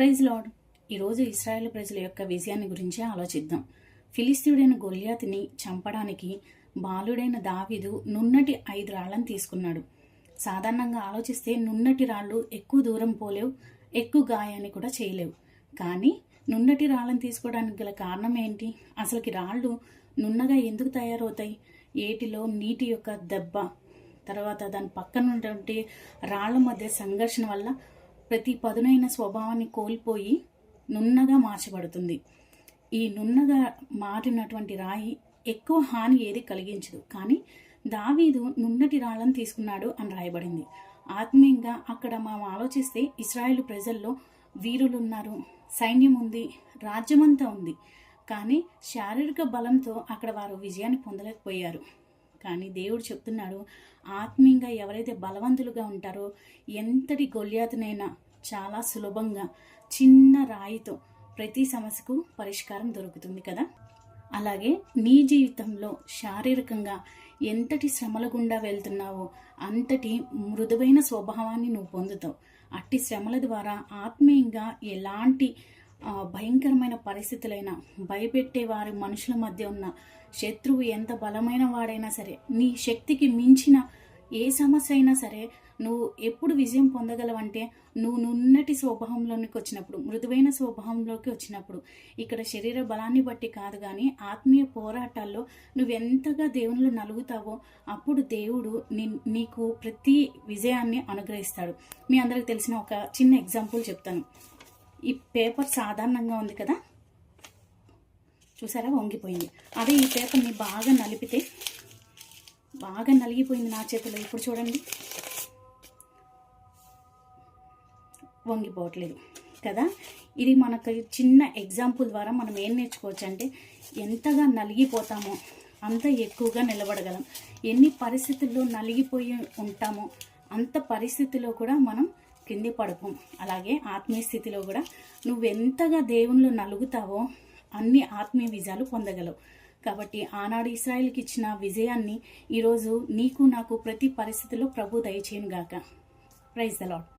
Praise lord ఈరోజు Israel ప్రజల యొక్క విజయాన్ని గురించి ఆలోచిద్దాం. ఫిలిస్తీయుడైన గొలియాతిని చంపడానికి బాలుడైన దావీదు నున్నటి ఐదు రాళ్ళను తీసుకున్నాడు. సాధారణంగా ఆలోచిస్తే నున్నటి రాళ్ళు ఎక్కువ దూరం పోలేవు ఎక్కువ గాయాన్ని కూడా చేయలేవు. కానీ నున్నటి రాళ్ళను తీసుకోవడానికి గల కారణం ఏంటి? అసలుకి రాళ్ళు నున్నగా ఎందుకు తయారవుతాయి? ఏటిలో నీటి యొక్క దెబ్బ తర్వాత దాని పక్కన ఉన్నటువంటి రాళ్ళ మధ్య సంఘర్షణ వల్ల ప్రతి పదునైన స్వభావాన్ని కోల్పోయి నున్నగా మార్చబడుతుంది. ఈ నున్నగా మారినటువంటి రాయి ఎక్కువ హాని ఏది కలిగించదు. కానీ దావీదు నున్నటి రాళ్ళను తీసుకున్నాడు అని రాయబడింది. ఆత్మీయంగా అక్కడ మనం ఆలోచిస్తే ఇస్రాయేల్ ప్రజల్లో వీరులు ఉన్నారు సైన్యం ఉంది రాజ్యమంతా ఉంది. కానీ శారీరక బలంతో అక్కడ వారు విజయాన్ని పొందలేకపోయారు. కానీ దేవుడు చెప్తున్నాడు ఆత్మీయంగా ఎవరైతే బలవంతులుగా ఉంటారో ఎంతటి గొల్యాతనైనా చాలా సులభంగా చిన్న రాయితో ప్రతి సమస్యకు పరిష్కారం దొరుకుతుంది కదా? అలాగే నీ జీవితంలో శారీరకంగా ఎంతటి శ్రమల గుండా వెళ్తున్నావో అంతటి మృదువైన స్వభావాన్ని నువ్వు పొందుతావు. అట్టి శ్రమల ద్వారా ఆత్మీయంగా ఎలాంటి భయంకరమైన పరిస్థితులైనా భయపెట్టే వారి మనుషుల మధ్య ఉన్న శత్రువు ఎంత బలమైన వాడైనా సరే నీ శక్తికి మించిన ఏ సమస్య అయినా సరే నువ్వు ఎప్పుడు విజయం పొందగలవంటే నువ్వు నున్నటి స్వభావంలోనికి వచ్చినప్పుడు మృదువైన స్వభావంలోకి వచ్చినప్పుడు. ఇక్కడ శరీర బలాన్ని బట్టి కాదు కానీ ఆత్మీయ పోరాటాల్లో నువ్వెంతగా దేవునిలో నలుగుతావో అప్పుడు దేవుడు నీ నీకు ప్రతి విజయాన్ని అనుగ్రహిస్తాడు. మీ అందరికి తెలిసిన ఒక చిన్న ఎగ్జాంపుల్ చెప్తాను. ఈ పేపర్ సాధారణంగా ఉంది కదా? చూసారా? వంగిపోయింది. అదే ఈ పేపర్ని బాగా నలిపితే బాగా నలిగిపోయింది నా చేతిలో. ఇప్పుడు చూడండి. వంగిపోవట్లేదు కదా? ఇది మనకు చిన్న ఎగ్జాంపుల్ ద్వారా మనం ఏం నేర్చుకోవచ్చు అంటే ఎంతగా నలిగిపోతామో అంత ఎక్కువగా నిలబడగలం. ఎన్ని పరిస్థితుల్లో నలిగిపోయి ఉంటామో అంత పరిస్థితిలో కూడా మనం కింది పడుకోం. అలాగే ఆత్మీయ స్థితిలో కూడా నువ్వెంతగా దేవుళ్ళు నలుగుతావో అన్ని ఆత్మీయ విజయాలు పొందగలవు. కాబట్టి ఆనాడు ఇస్రాయిల్కి ఇచ్చిన విజయాన్ని ఈరోజు నీకు నాకు ప్రతి పరిస్థితిలో ప్రభు దయచేయను గాక ప్రైజ్ ద లాడ్